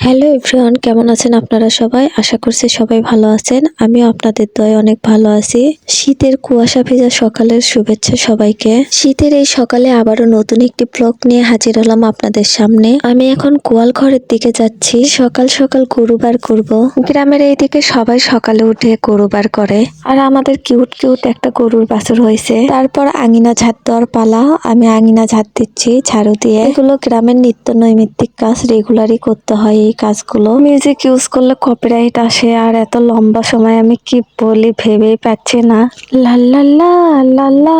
Hello everyone, কেমন আছেন আপনারা সবাই? আশা করছি সবাই ভালো আছেন। আমিও আপনাদের দয়ে অনেক ভালো আছি। শীতের কুয়াশা ভেজা সকালের শুভেচ্ছা সবাইকে। শীতের এই সকালে আবারও নতুন একটি ব্লগ নিয়ে হাজির হলাম আপনাদের সামনে। আমি এখন কোয়াল ঘরের দিকে যাচ্ছি। সকাল সকাল গরুবার করব। গ্রামের এই দিকে সবাই সকালে উঠে গরুবার করে। আর আমাদের কিউট কিউট একটা গরুর বাছুর হয়েছে। তারপর আঙিনা ঝাড় দেওয়ার পালা। আমি আঙিনা ঝাড় দিচ্ছি, ঝাড়ু দিয়ে। এগুলো গ্রামের নিত্য নৈমিত্তিক কাজ রেগুলারই করতে হয় এই কাজগুলো। মিউজিক ইউজ করলে কপিরাইট আসে আর এত লম্বা সময় আমি কি বলি ভেবেই পাচ্ছি না। লাল্লাল্লা লাল্লা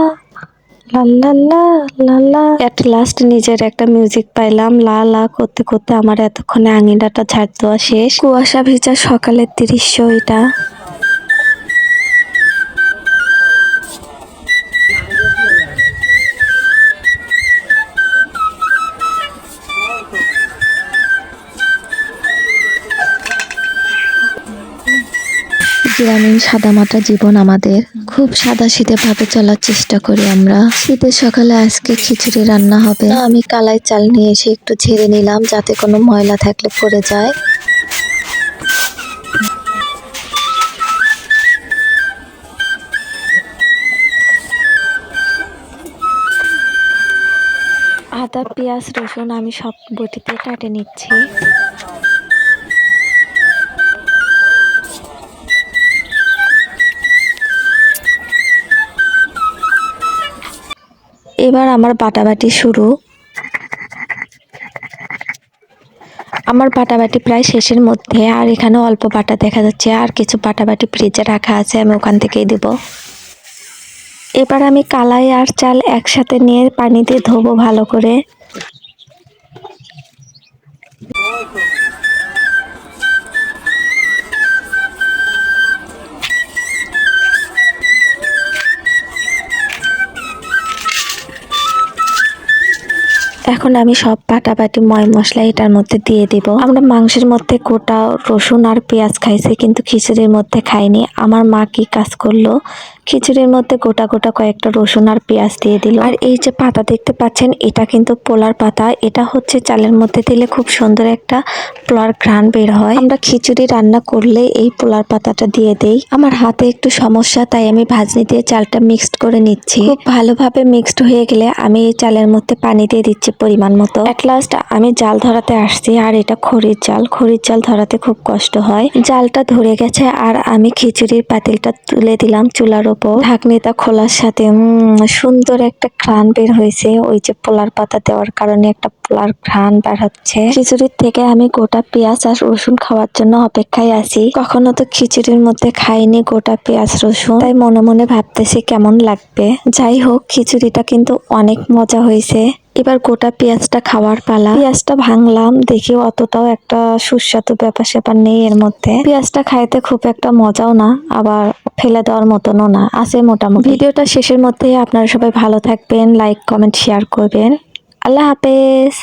এট লাস্ট নিজের একটা মিউজিক পাইলাম। লা লা করতে করতে আমার এতক্ষণে আঙিনাটা ঝাড় দেওয়া শেষ। কুয়াশা ভিজা সকালের দৃশ্য এটা। গ্রামীণ সাদামাটা জীবন আমাদের। খুব সাদা ভাবে চলার চেষ্টা করি আমরা। শীতের সকালে আজকে খিচুড়ি রান্না হবে। আমি কালাই চাল নিয়ে এসে একটু ঝেড়ে নিলাম, যাতে কোনো ময়লা থাকলে পড়ে যায়। আদা, পেঁয়াজ, রসুন আমি সব বটিতে কাটে নিচ্ছি। এবার আমার বাটাবাটি শুরু। আমার বাটাবাটি প্রায় শেষের মধ্যে, আর এখানে অল্প বাটা দেখা যাচ্ছে, আর কিছু বাটাবাটি ফ্রিজে রাখা আছে, আমি ওখান থেকেই দেব। এবার আমি কালাই আর চাল একসাথে নিয়ে পানিতে ধোবো ভালো করে। এখন আমি সব পাটাপাটি ময় মশলা এটার মধ্যে দিয়ে দিব। আমরা মাংসের মধ্যে গোটা রসুন আর পেঁয়াজ খাইছি, কিন্তু খিচুড়ির মধ্যে খাইনি। আমার মা কি কাজ করল? খিচুড়ির মধ্যে গোটা গোটা কয়েকটা রসুন আর পেঁয়াজ দিয়ে দিল। আর এই যে পাতা দেখতে পাচ্ছেন, এটা কিন্তু পোলার পাতা। এটা হচ্ছে চালের মধ্যে দিলে খুব সুন্দর একটা পোলার ঘ্রাণ বের হয়। আমরা খিচুড়ি রান্না করলে এই পোলার পাতাটা দিয়ে দেই। আমার হাতে একটু সমস্যা, তাই আমি ভাজনি দিয়ে চালটা মিক্সড করে নিচ্ছি। খুব ভালোভাবে মিক্সড হয়ে গেলে আমি এই চালের মধ্যে পানি দিয়ে দিচ্ছি পরিমাণ মতো। এট লাস্ট আমি জাল ধরাতে আসছি, আর এটা খড়ির জাল। খড়ির জাল ধরাতে খুব কষ্ট হয়। জালটা ধরে গেছে, আর আমি খিচুড়ির পাতিলটা তুলে দিলাম চুলার ওপর ঢাকনিটা খোলার সাথে সুন্দর একটা ঘ্রাণ বের হয়েছে। ওই যে পোলার পাতা দেওয়ার কারণে একটা পোলার ঘ্রাণ বের হচ্ছে। খিচুড়ির থেকে আমি গোটা পেঁয়াজ আর রসুন খাওয়ার জন্য অপেক্ষায় আছি। কখনো তো খিচুড়ির মধ্যে খাইনি গোটা পেঁয়াজ, রসুন। তাই মনে মনে ভাবতেছি কেমন লাগবে। যাই হোক, খিচুড়িটা কিন্তু অনেক মজা হয়েছে। এবার গোটা পেঁয়াজটা খাওয়ার পালা। পেঁয়াজটা ভাঙলাম, দেখি অতটাও একটা সুস্বাদু ব্যাপার স্যাপার নেই এর মধ্যে। পেঁয়াজটা খাইতে খুব একটা মজাও না, আবার ফেলে দেওয়ার মতনও না, আছে মোটামুটি। ভিডিওটা শেষের মধ্যে আপনারা সবাই ভালো থাকবেন লাইক কমেন্ট শেয়ার করবেন। আল্লাহ হাফেজ।